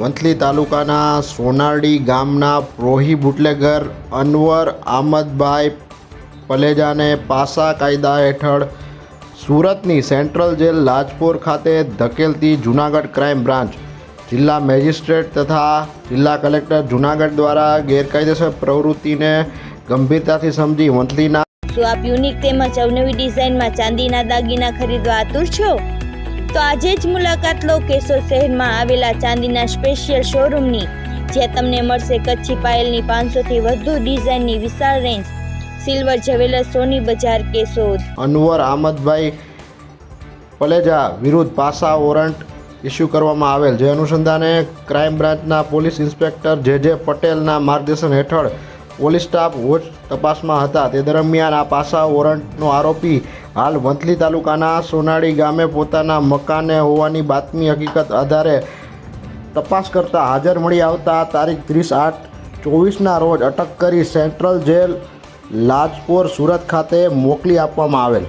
વંથલી તાલુકાના સોનારડી ગામના પ્રોહી બુટલેગર, અનવર આમદભાઈ પલેજાને પાસા કાયદા હેઠળ સુરતની સેન્ટ્રલ જેલ લાજપોર ખાતે ધકેલતી જૂનાગઢ ક્રાઇમ બ્રાન્ચ. જિલ્લા મેજિસ્ટ્રેટ તથા જિલ્લા કલેક્ટર જૂનાગઢ દ્વારા ગેરકાયદેસર પ્રવૃત્તિને ગંભીરતાથી સમજી વંથલીના શું આપ યુનિક તેમજ અવનવી ડિઝાઇનમાં ચાંદીના દાગીના ખરીદવા આતુર છો? તો આજે જ મુલાકાત લો કેશોદ શહેરમાં આવેલા ચાંદીના સ્પેશિયલ શોરૂમની જ્યાં તમને મળશે કચ્છી પાયલની પાંચસોથી વધુ ડિઝાઇનની વિશાળ રેન્જ સિલ્વર જ્વેલર્સ સોની બજાર કેશોદ. અનવર આમદભાઈ પલેજા વિરુદ્ધ પાસા વોરંટ ઇસ્યુ કરવામાં આવેલ. જે અનુસંધાને ક્રાઇમ બ્રાન્ચના પોલીસ ઇન્સ્પેક્ટર જે જે પટેલના માર્ગદર્શન હેઠળ પોલીસ સ્ટાફ વોચ તપાસમાં હતા. તે દરમિયાન આ પાસા વોરંટનો આરોપી હાલ વંથલી તાલુકાના સોનાડી ગામે પોતાના મકાને હોવાની બાતમી હકીકત આધારે તપાસ કરતાં હાજર મળી આવતા તારીખ ત્રીસ આઠ ચોવીસના રોજ અટક કરી સેન્ટ્રલ જેલ લાજપોર સુરત ખાતે મોકલી આપવામાં આવેલ.